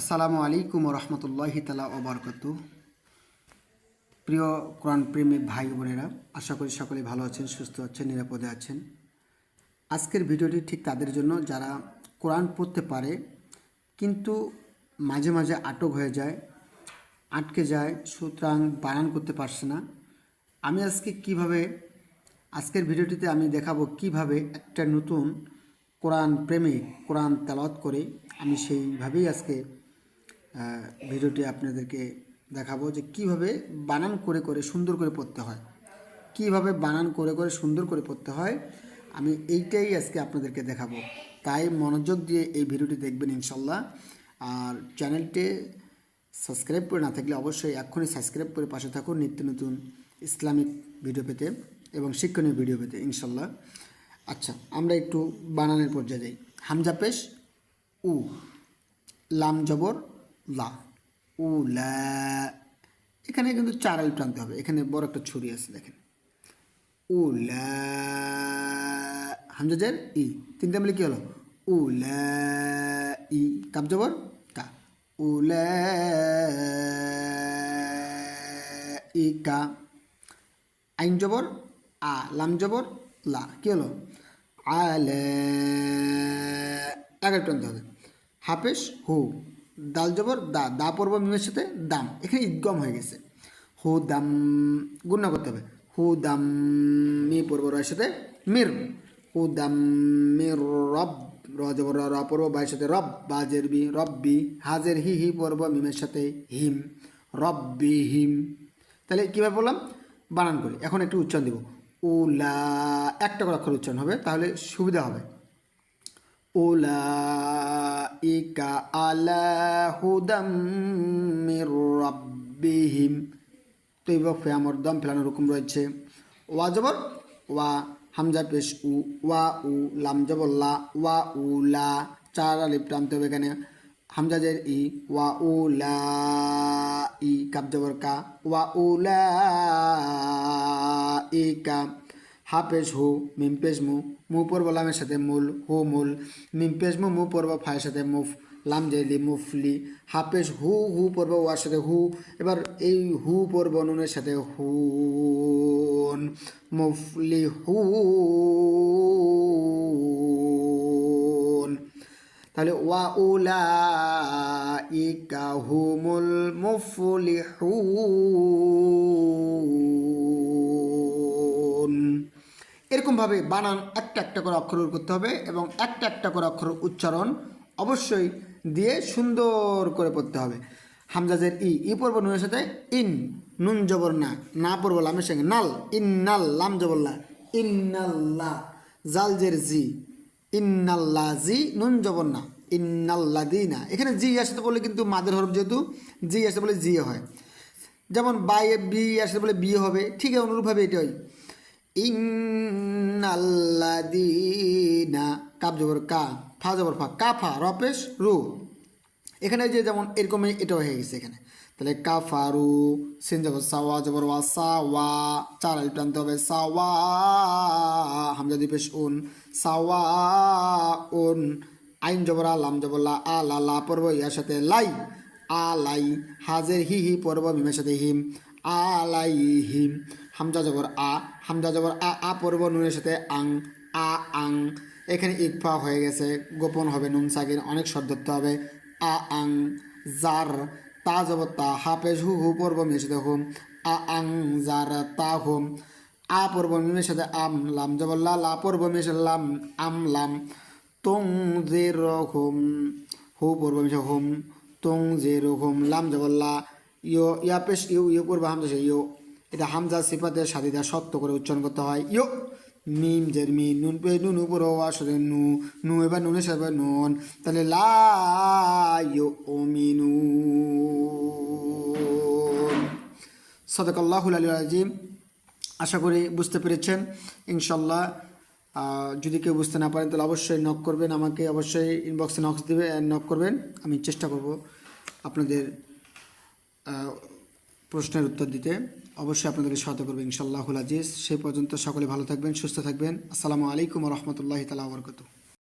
আসসালামু আলাইকুম রহমতুল্লাহি তালা ওবরকত প্রিয় কোরআন প্রেমী ভাই বোনেরা, আশা করি সকলে ভালো আছেন, সুস্থ আছেন, নিরাপদে আছেন। আজকের ভিডিওটি ঠিক তাদের জন্য, যারা কোরআন পড়তে পারে, কিন্তু মাঝে মাঝে আটক হয়ে যায়, আটকে যায়, সুতরাং বানান করতে পারছে না। আমি আজকে কীভাবে, আজকের ভিডিওটিতে আমি দেখাবো কীভাবে একটা নতুন কোরআন প্রেমিক কোরআন তেলাওয়াত করে আমি সেইভাবেই আজকে ভিডিওটি আপনাদেরকে দেখাবো যে কীভাবে বানান করে করে সুন্দর করে পড়তে হয়। কীভাবে বানান করে করে সুন্দর করে পড়তে হয়, আমি এইটাই আজকে আপনাদেরকে দেখাবো। তাই মনোযোগ দিয়ে এই ভিডিওটি দেখবেন ইনশাল্লাহ। আর চ্যানেলটি সাবস্ক্রাইব করে না থাকলে অবশ্যই এক্ষুনি সাবস্ক্রাইব করে পাশে থাকুন নিত্য নতুন ইসলামিক ভিডিও পেতে এবং শিক্ষণীয় ভিডিও পেতে ইনশাল্লাহ। আচ্ছা আমরা একটু বানানের পর্যায়ে যাই। হামজা পেশ, উ, লাম জবর লা, উ, লা, এখানে কিন্তু চার আলিফ টানতে হবে। এখানে বড় একটা ছুরি আছে, দেখেন। উ, লা, হামজাজের ই, তিনটা মিলে কি হলো? উ, লা, ই, কাপ জবর, কা। উ, লা, ই, কা। আইন জবর, আ, লাম জবর, লা, কি হলো? আলে এগারো টানতে হবে। হাফেশ হু। দাল জবর দা দা পর্ব মিমের সাথে দাম। এখানে ইদগম হয়ে গেছে। হু দাম গুণনা করতে হবে। হু দাম মি পর্ব রয়ের সাথে মির। হু দাম মির রব র জবর র, পর্ব বাইয়ের সাথে রব বাজের বি রব্বি হাজের হি হি পর্ব মিমের সাথে হিম। রব্বি হিম। তাহলে কীভাবে বললাম? বানান করি। এখন একটু উচ্চারণ দিব। উলা একটা করে অক্ষর উচ্চারণ হবে তাহলে সুবিধা হবে। উলাইকা আলা হুদাম মির রাব্বিহিম তো এই বক্ফে আমার দম ফেলানো রকম রয়েছে। ওয়া জবর, ওয়া হামজা পেশ উ, ওয়া উ লাম জবর ওয়া উ লা, চার আলিফ টানতে হবে এখানে। হামজা জের ই, ওয়া উ লা ই, কাপ জবর কা, ওয়া উ লা ই কা। হু মিম পেশ মু মু পর্ব লামের সাথে মূল, হু মূল, মিম পেশ মু মু পর্ব ফায়ের সাথে মুফ, লাম জেলি মুফলি হাফেজ হু হু পর্ব ওয়ার সাথে হু, এবার এই হু পর্ব নুনের সাথে হুন মুফলি হুন। তাহলে ওয়া উলা ইকা হুমুল মুফলিহুন এরকমভাবে বানান একটা একটা করে অক্ষর করতে হবে এবং একটা একটা করে অক্ষর উচ্চারণ অবশ্যই দিয়ে সুন্দর করে পড়তে হবে। হামজাজের ই ই পড়ব নুনের সাথে, ইন, নুন জবর না না পড়ব লামের সঙ্গে, নাল ইন নাল লাম জবর লা ইন্নাল্লাহ জাল জের জি, ইন্নাল্লা জি, নুন জবর না, ইন্নাল্লা দি না। এখানে জি আসতে বলে কিন্তু মাদের হরফ যেহেতু, জি আসতে বলে জি হয়। যেমন বাই বি আসতে বলে বিয়ে হবে, ঠিক অনুরূপভাবে এটাই। ইন্নাল্লাদিনা কাপ জবর কা, ফা জবর ফা কাফা রপেশ রু। এখানে যে যেমন এরকম এটাও হয়ে গেছে এখানে। তাহলে কাফারু, সিন জবর সাওয়া জবর ওয়া সাওয়া চার আলিফ টানতে হবে সাওয়া হামজা দিপেশ উন সাওয়া উন, আইন জবর আলাম জবর লা আলা লা পর্ব, ইয়ার সাথে লাই আলাই হাজের হি হি, পর্ব, মিমের সাথে হিম। আলাই হিম হামজা জবর আ, হামজা জবর আ আ পর্ব নুনের সাথে আং, আ, আং। এখানে ইকফা হয়ে গেছে, গোপন হবে নুন সাকিন অনেক শব্দ ধরতে হবে। আ, আং, জার, তা জবর তা হাফেজ হু হু পর্ব সাথে হুম। আ, আং, জার, তা, হুম। আ পর্ব মিমের সাথে আম, লাম জবর লা লা পর্ব সাথে লাম, আম, লাম। তুং, জের, হুম। হু পর্ব সাথে হুম। তুং, জের, হুম। লাম জবর লা ইয়ো ইয়া পেশ ইউ ইউ পর্ব হামজা সে ইয়ো। এটা হামজা সিফাতের দেওয়া শক্ত করে উচ্চারণ করতে হয়। ইয়ো। মিম, জের মি নুন, পে, নুন উপর সাথে নু। নু এবার নুনের সাথে নুন। তাহলে লা, ইয়ো, ও মিনু সদকাল্লাহুল আলী আশা করি বুঝতে পেরেছেন। ইনশাল্লাহ যদি কেউ বুঝতে না পারেন, তাহলে অবশ্যই নক করবেন। আমাকে অবশ্যই ইনবক্সে নক দেবে নক করবেন। আমি চেষ্টা করব আপনাদের প্রশ্নের উত্তর দিতে অবশ্যই আপনাদেরকে সহায়তা করবে ইনশাল্লাহুল আজিজ। সে পর্যন্ত সকলে ভালো থাকবেন, সুস্থ থাকবেন। আসসালামু আলাইকুম রহমতুল্লাহ তালা বরকত